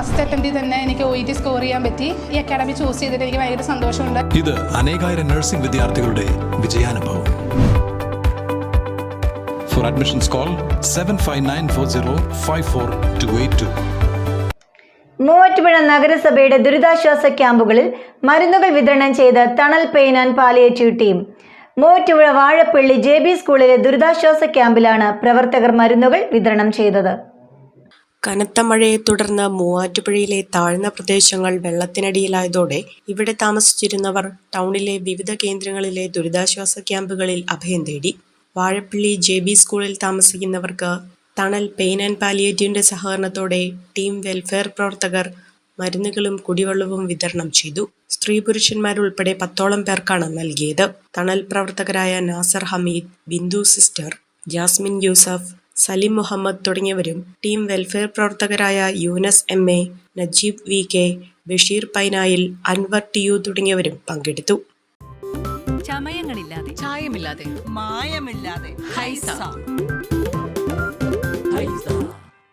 First അറ്റംപ്റ്റിൽ തന്നെ എനിക്ക് O T score ചെയ്യാൻ പറ്റി. ഈ അക്കാഡമി ചൂസ് ചെയ്തിട്ട് എനിക്ക് ഭയങ്കര സന്തോഷമുണ്ട്. ഇത് അനേകായിരം നഴ്സിംഗ് വിദ്യാർത്ഥികളുടെ വിജയാനുഭവം. For admissions call seven five nine four zero five four two eight two Muvattupuzha നഗരസഭയുടെ ദുരിതാശ്വാസ ക്യാമ്പുകളിൽ മരുന്നുകൾ വിതരണം ചെയ്ത Thanal pain and palliative team. Muvattupuzha Vazhappally J B സ്കൂളിലെ ദുരിതാശ്വാസ ക്യാമ്പിലാണ് പ്രവർത്തകർ മരുന്നുകൾ വിതരണം ചെയ്തത്. കനത്ത മഴയെ തുടർന്ന് മൂവാറ്റുപുഴയിലെ താഴ്ന്ന പ്രദേശങ്ങൾ വെള്ളത്തിനടിയിലായതോടെ ഇവിടെ താമസിച്ചിരുന്നവർ ടൗണിലെ വിവിധ കേന്ദ്രങ്ങളിലെ ദുരിതാശ്വാസ ക്യാമ്പുകളിൽ അഭയം തേടി. വാഴപ്പള്ളി ജെ ബി സ്കൂളിൽ താമസിക്കുന്നവർക്ക് തണൽ പെയിൻ ആൻഡ് പാലിയേറ്റീവിന്റെ സഹകരണത്തോടെ ടീം വെൽഫെയർ പ്രവർത്തകർ മരുന്നുകളും കുടിവെള്ളവും വിതരണം ചെയ്തു. സ്ത്രീ പുരുഷന്മാരുൾപ്പെടെ പത്തോളം പേർക്കാണ് നൽകിയത്. തണൽ പ്രവർത്തകരായ നാസർ ഹമീദ് ബിന്ദു സിസ്റ്റർ ജാസ്മിൻ യൂസഫ് സലിം മുഹമ്മദ് തുടങ്ങിയവരും ടീം വെൽഫെയർ പ്രവർത്തകരായ Yunus M A Najeeb V K Basheer Painayil Anwar T U തുടങ്ങിയവരും പങ്കെടുത്തു. ചമയങ്ങളില്ലാതെ ചായമില്ലാതെ മായമില്ലാതെ